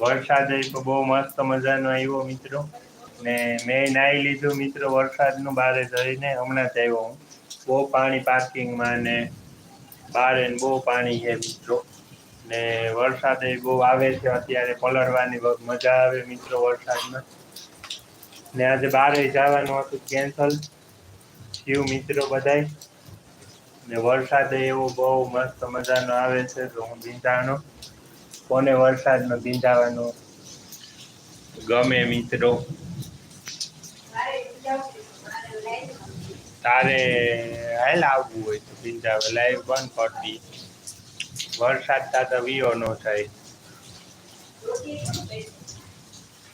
વરસાદ તો બહુ મસ્ત મજાનો આવ્યો મિત્રો. ને મેં નાહી લીધું મિત્રો વરસાદનું બારે જઈને, હમણાં જ આવ્યો હું. બહુ પાણી પાર્કિંગમાં ને બારે બહુ પાણી છે મિત્રો. ને વરસાદ એ બહુ આવે છે અત્યારે પલળવાની મજા આવે મિત્રો વરસાદમાં. ને આજે બારે જવાનું હતું કેન્સલ થયું મિત્રો બધાય. ને વરસાદ એવો બહુ મસ્ત મજાનો આવે છે, તો હું ભીંજાણો કોને વરસાદમાં ભીંજાવાનું ગમે મિત્રો. તારે હાલ આવવું હોય તો ભીંજાવે લાઈવ બંધ કરતી વરસાદ તાતા વિયો નો થાય.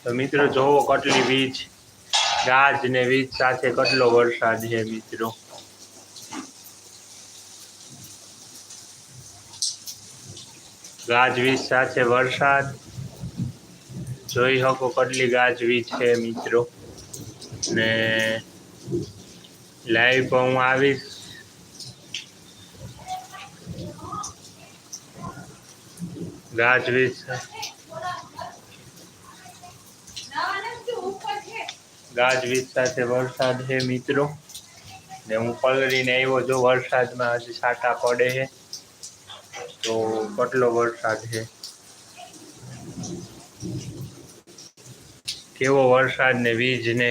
તો મિત્રો, જોવો કેટલી વીજ. ગાજ ને વીજ સાથે કેટલો વરસાદ છે મિત્રો? ગાજવીજ સાથે વરસાદ. જોઈ શકો કેટલી ગાજવીજ છે મિત્રો. ને લાઈવ હું આવીશ. ગાજવીજ. ગાજવીજ સાથે વરસાદ છે મિત્રો. ને હું પલળીને આવ્યો જો વરસાદમાં હજી છાંટા પડે છે. તો કેટલો વરસાદ છે? કેવો વરસાદ ને વીજ ને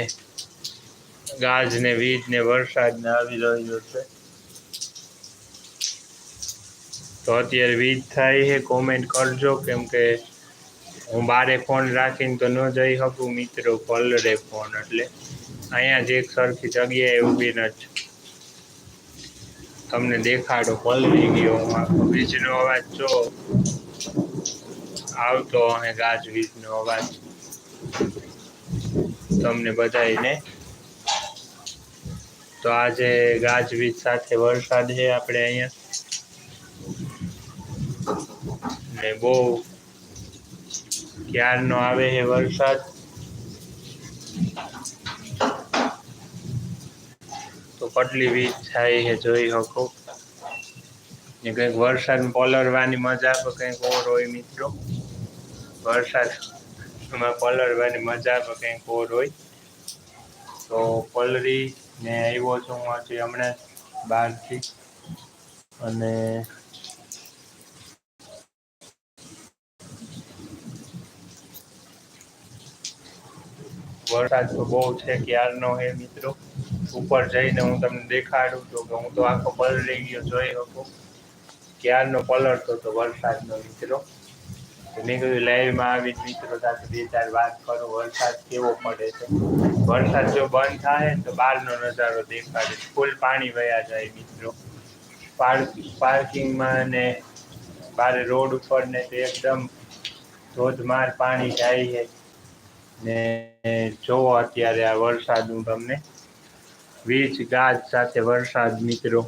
ગાજ ને વીજ ને વરસાદ ને આવી રહ્યો છે? તો અત્યારે વીજ થાય છે કોમેન્ટ કરજો, કેમ કે હું બારે ફોન રાખીને તો ન જઈ શકું, મિત્રો પલરે ફોન એટલે અહીંયા જ એક સરખી જગ્યાએ ઊભી નથી તમને દેખાડો પલરી ગયો વીજનો અવાજ જો, આવતો અહીં ગાજ નો અવાજ. તમને બધાને તો આજે ગાજવીજ સાથે વરસાદ છે આપણે અહીંયા. ને બહુ ક્યારનો આવે છે વરસાદ? તો કેટલી વીજ થાય એ જોઈ શકો. ને કંઈક વરસાદ પલળવાની મજા પણ કંઈક ઓર હોય મિત્રો. વરસાદમાં પલળવાની મજા પણ કંઈક ઓર હોય. તો પલરી ને આવ્યો છું હું હજી હમણાં બહારથી. અને વરસાદ તો બહુ છે ક્યારનો હે મિત્રો. ઉપર જઈને હું તમને દેખાડું છું કે હું તો આખો પલળી ગયો જોઈ શકું. ક્યારનો પલળતો તો વરસાદનો મિત્રો. મેં કીધું લાઈવમાં આવી મિત્રો સાથે બે ચાર વાત કરું, વરસાદ કેવો પડે છે? વરસાદ જો બંધ થાય તો બહારનો નજારો દેખાડે ફૂલ પાણી વયા જાય મિત્રો. પાર્કિંગમાં ને બારે રોડ ઉપર ને તો એકદમ ધોધમાર પાણી જાય છે. ને જોવો અત્યારે આ વરસાદ હું તમને વીજ ગાજ સાથે વરસાદ, મિત્રો.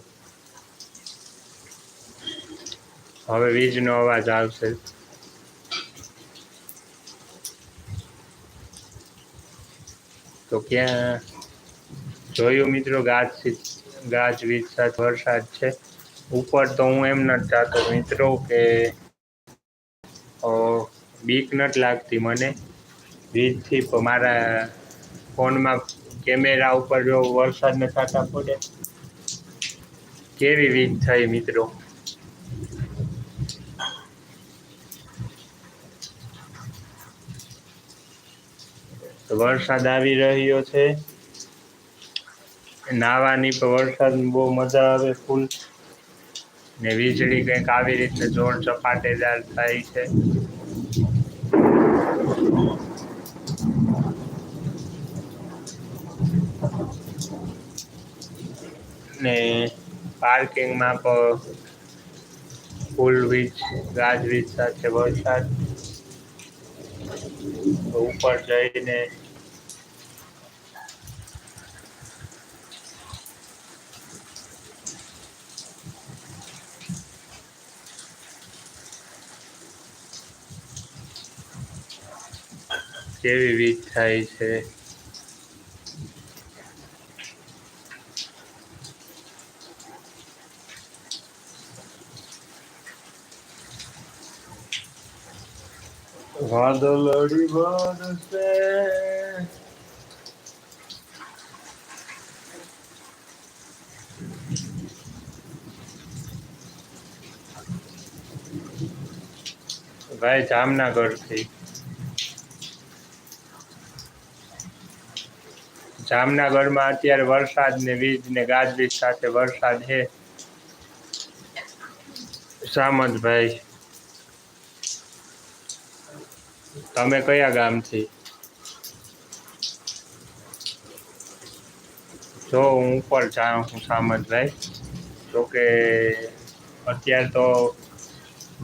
હવે વીજનો અવાજ આવશે. તો ક્યાં? જોયું મિત્રો, ગાજ ગાજ, વીજ સાથે વરસાદ છે. ઉપર તો હું એમ નથી ચાહતો મિત્રો કે બીક નથી લાગતી મને. વીજથી મારા ફોનમાં કેમેરા ઉપર જો વરસાદને છાંટા પડે. કેવી વીજ થઈ મિત્રો. વરસાદ આવી રહ્યો છે. નાવાની પણ વરસાદ બહુ મજા આવે ફૂલ. ને વીજળી કંઈક આવી રીતે જોર ચપાટેદાર થાય છે. ને પાર્કિંગમાં પણ ફૂલ વીજ ગાજવીજ સાથે વરસાદ. ઉપર જઈને કેવી વીજ થાય છે? વાદળડી વરસે ભાઈ જામનગરથી જામનગરમાં અત્યારે વરસાદ ને વીજ ને ગાજવીજ સાથે વરસાદ છે. સામંતભાઈ તમે કયા ગામથી? જો હું ઉપર જાઉં છું સામંતભાઈ જોકે અત્યારે તો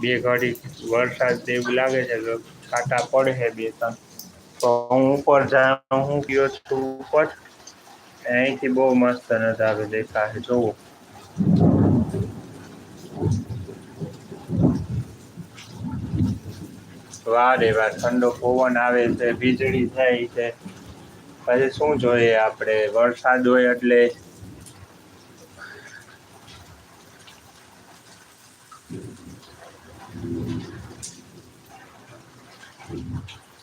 બે ઘડી વરસાદ એવું લાગે છે કે છાંટા પડે છે બે ત્રણ. તો હું ઉપર જાઉં, હું ગયો છું ઉપર, અહીંથી બહુ મસ્ત નજારો દેખાશે જોવો. વાહ રે ઠંડો પવન આવે છે, વીજળી થાય છે. પછી શું જોઈએ આપણે? વરસાદ હોય એટલે?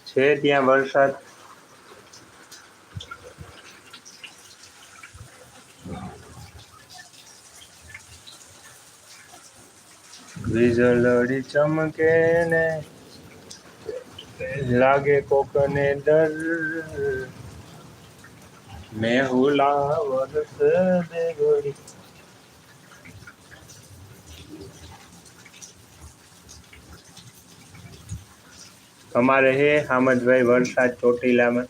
છે ત્યાં વરસાદ? વીજળી ચમકે ને લાગે કોકને ડર. મેહુલા વરસ દે ગોરી અમારે હે હામદભાઈ વરસાદ ચોટીલામાં.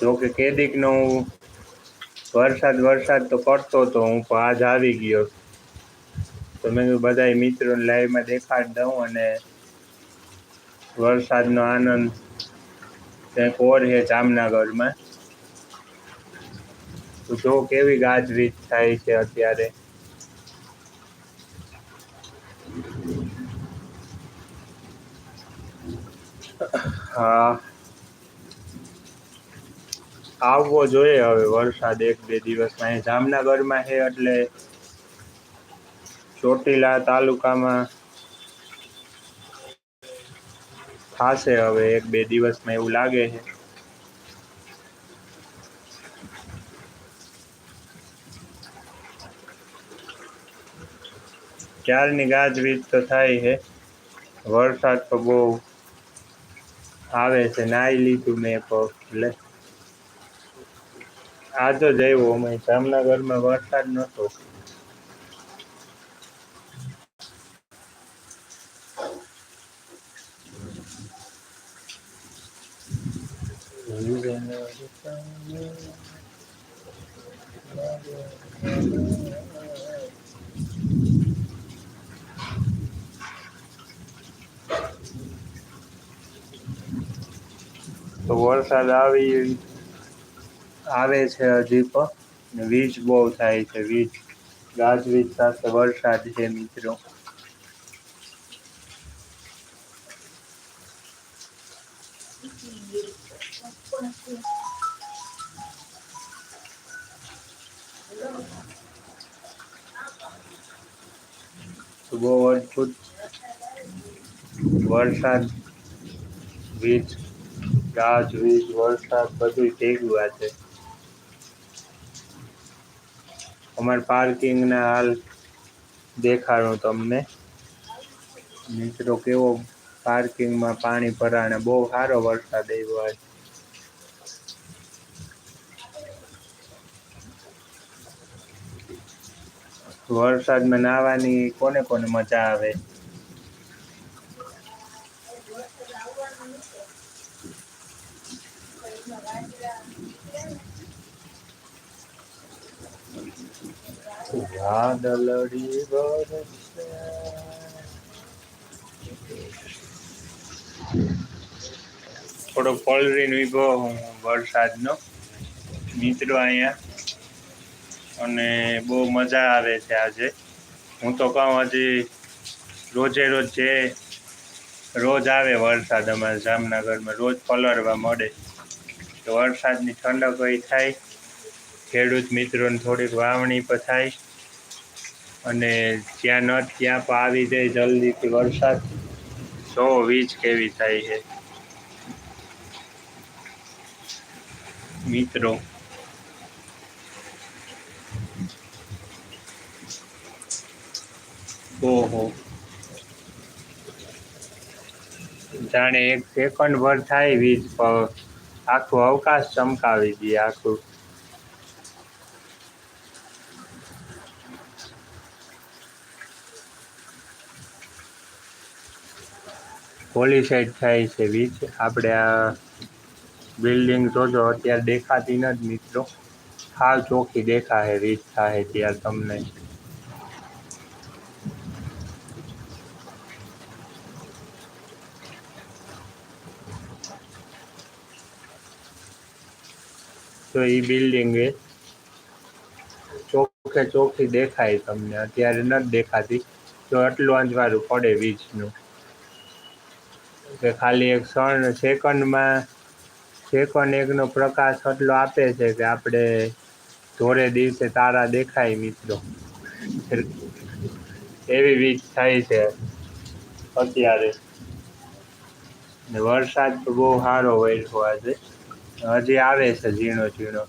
જોકે કેદીકનો હું વરસાદ વરસાદ તો પડતો હતો હું પણ આજ આવી ગયો તો મેં બધા મિત્રોને લાઈવમાં દેખાડી દઉં અને વરસાદનો આનંદ ત્યાં ઓર છે જામનગરમાં. તો જો કેવી ગાજવીજ થાય છે અત્યારે. હા. આવવો જોઈએ હવે વરસાદ એક બે દિવસમાં. અહીં જામનગરમાં છે એટલે ચોટીલા તાલુકામાં થાશે હવે એક બે દિવસમાં એવું લાગે છે. ક્યારની ગાજવીજ તો થાય છે? વરસાદ તો બહુ આવે છે નાઈ લીધું મેં પણ એટલે આજો જ આવ્યો અમે, જામનગરમાં વરસાદ નહોતો. તો વરસાદ આવી આવે છે હજી પણ વીજ બહુ થાય છે, વીજ ગાજવીજ સાથે વરસાદ છે મિત્રો. બહુ અદભુત વરસાદ વીજ ગાજ વીજ વરસાદ બધું ભેગું આ છે. અમારે પાર્કિંગના હાલ દેખાડું તમને. મિત્રો કેવો પાર્કિંગમાં પાણી ભરાણે, બહુ સારો વરસાદ આવ્યો આજ. વરસાદમાં નાહવાની કોને કોને મજા આવે? વાદળડી વરસે. થોડો પલરીને હું વરસાદનો. મિત્રો અહીંયા. અને બહુ મજા આવે છે આજે. હું તો કહું હજી રોજે રોજ જે રોજ આવે વરસાદ અમારા જામનગરમાં, રોજ પલળવા મળે. તો વરસાદની ઠંડક હોય થાય, ખેડૂત મિત્રોને થોડીક વાવણી પણ થાય અને જ્યાં ન ત્યાં પણ આવી જાય જલ્દીથી વરસાદ. સો વીજ કેવી થાય છે. મિત્રો ઓહો. જાણે એક સેકન્ડ ભર થાય વીજ આખું અવકાશ ચમકાવી દઈએ આખું. સાઈડ થાય છે વીજ. આપણે આ બિલ્ડિંગ જોજો અત્યારે દેખાતી નથી મિત્રો. હાવ ચોખ્ખી દેખાશે, વીજ થાય ત્યારે તમને. તો બિલ્ડિંગ એ. ચોખ્ખે દેખાય તમને. અત્યારે નથી દેખાતી. તો આટલું અંજવાળું પડે વીજનું. કે ખાલી એક ક્ષણ, સેકન્ડમાં, સેકન્ડ એકનો પ્રકાશ એટલો આપે છે કે આપણે ધોરે દિવસે તારા દેખાય મિત્રો. એવી વીજ થાય છે અત્યારે. વરસાદ તો બહુ સારો વરસ્યો આજે. હજી આવે છે ઝીણો ઝીણો.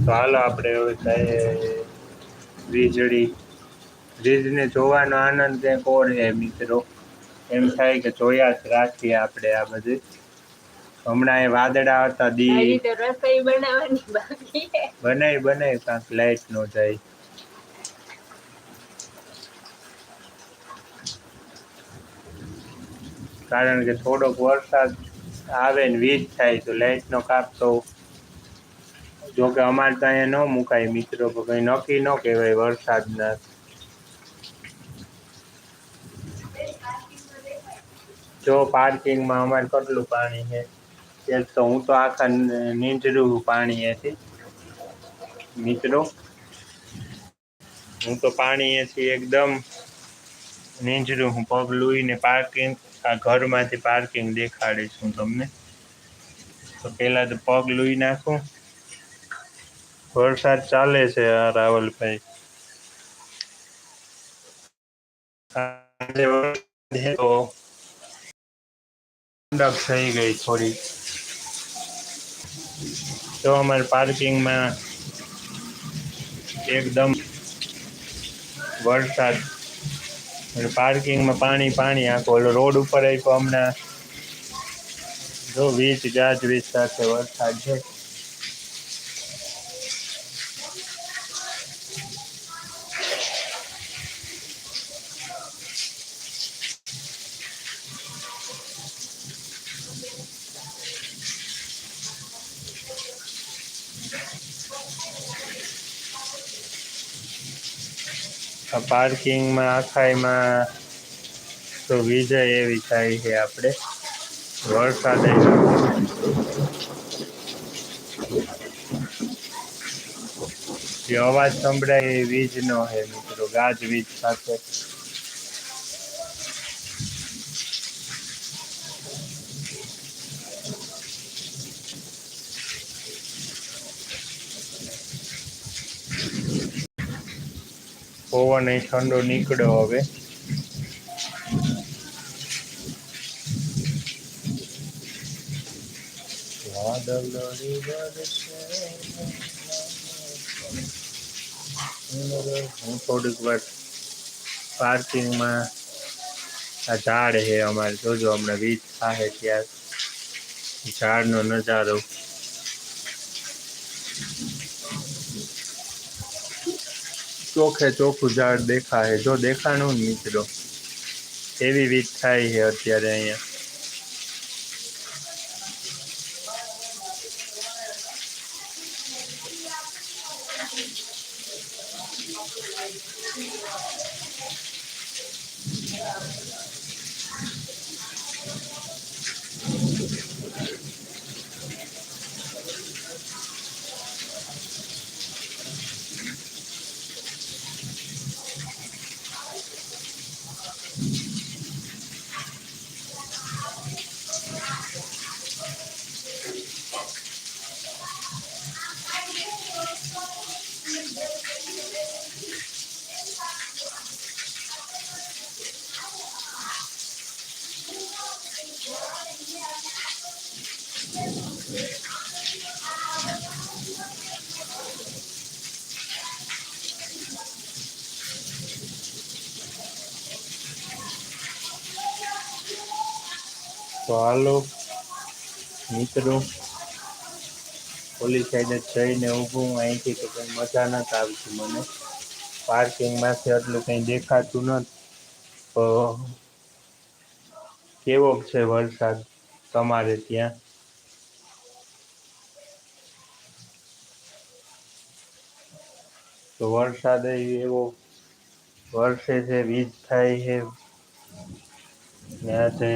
તો હાલો આપણે હવે વીજળી. વીજને જોવાનો આનંદ કંઈક ઓર છે મિત્રો? એમ થાય કે જોયા જ રાખીએ આપણે આ બધું. હમણાં એ વાદળા હતા દી. બનાય બનાય રસોઈ બનાવવાની બાકી બનાવી બનાવી કાંક લાઈટ નો જાય. કારણ કે થોડોક વરસાદ આવે ને વીજ થાય તો લાઈટ નો કાપ તો જો કે અમારે ત્યાં ન મુકાય મિત્રો કંઈ કઈ નક્કી ન કહેવાય વરસાદના. જો પાર્કિંગમાં અમારે કેટલું પાણી છે? એક તો હું તો આખા નીંજરું પાણી એથી. મિત્રો, હું તો પાણી એથી એકદમ નીંજરું, હું પગ લઈને પાર્કિંગ, આ ઘરમાંથી પાર્કિંગ દેખાડીશ હું તમને. તો પહેલાં તો પગ લઈ નાખું. વરસાદ ચાલે છે રાવલભાઈ. આજે તો ઠંડક થઈ ગઈ થોડી. તો અમારે પાર્કિંગમાં એકદમ વરસાદ. પાર્કિંગમાં પાણી પાણી આખો ઓલો રોડ ઉપર આપ્યો હમણાં. જો વીજ ગાજવીજ સાથે વરસાદ છે. પાર્કિંગમાં આખાઈમાં તો વિજય એવી થાય છે આપણે. વરસાદ અવાજ સંભળાય એ વીજનો છે, મિત્રો. ગાજવીજ સાથે. પવન અહીં ઠંડો નીકળ્યો હવે. હું થોડીક વાર પાર્કિંગમાં આ ઝાડ છે અમારે. જોજો હમણાં વીજ થાય ત્યાં ઝાડનો નજારો ચોખે ચોખ્ખું ઝાડ દેખાય જો દેખાણું મિત્રો એવી રીત થાય છે અત્યારે અહીંયા. તો હાલો, મિત્રો. ઓલી સાઈડે જઈને ઊભું અહીંથી તો કંઈ મજા નથી આવતી મને. પાર્કિંગમાંથી એટલું કંઈ દેખાતું નથી તો કેવો છે વરસાદ તમારે ત્યાં? તો વરસાદ એવો વરસે છે, વીજ થાય છે. ને આજે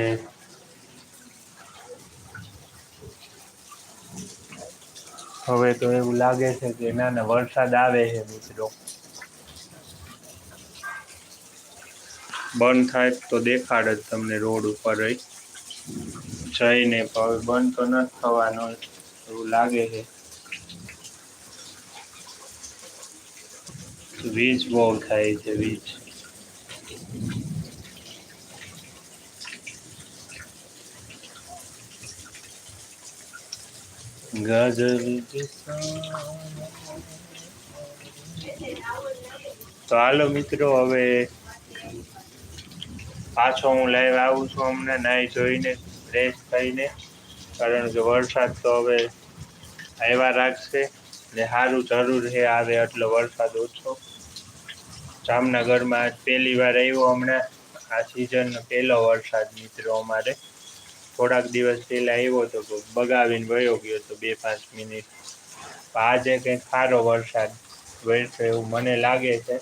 હવે તો એવું લાગે છે કે ના ના વરસાદ આવે છે મિત્રો. બંધ થાય તો દેખાડ જ તમને રોડ ઉપર રહી. જઈને હવે બંધ તો નથી થવાનો એવું લાગે છે. વીજ બહુ થાય છે, વીજ. તો હાલો મિત્રો, હવે પાછો હું લાઈવ આવું છું અમને નાહી જોઈને ફ્રેશ થઈને. કારણ કે વરસાદ તો હવે આવ્યા રાખશે ને સારું જરૂર છે આવે એટલો વરસાદ ઓછો. જામનગરમાં પહેલી વાર આવ્યો હમણાં. આ સિઝનનો પહેલો વરસાદ મિત્રો અમારે. થોડાક દિવસ પહેલા આવ્યો તો તો બગાવીને વયો ગયો તો બે પાંચ મિનિટ. આજે કંઈક સારો વરસાદ વરસે એવું મને લાગે છે.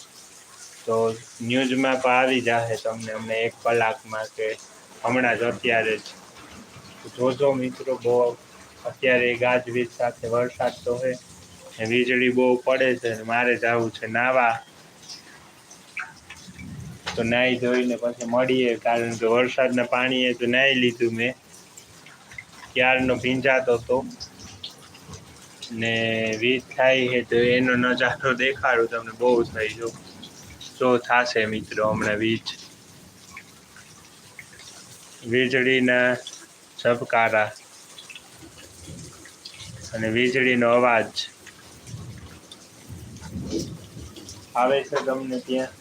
તો ન્યૂઝમાં પણ આવી જશે તમને, અમને એક કલાકમાં કે હમણાં જ અત્યારે જ. જોજો મિત્રો, બહુ અત્યારે ગાજવીજ સાથે વરસાદ તો હોય ને વીજળી બહુ પડે છે મારે જવું છે નાવા. તો નાહી ધોઈને પછી મળીએ, કારણ કે વરસાદના પાણીએ તો નાહી લીધું મેં. ક્યારનો ભીંજાતો હતો ને વીજ થાય છે તો એનો નજારો દેખાડું તમને બહુ થઈ જો જો થાશે મિત્રો હમણાં વીજ. વીજળીના ઝબકારા અને વીજળીનો અવાજ. આવે છે તમને ત્યાં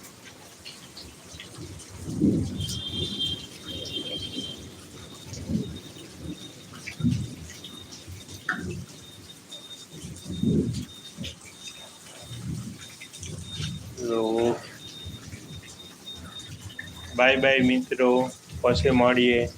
તો બાય બાય મિત્રો. પછી મળીએ.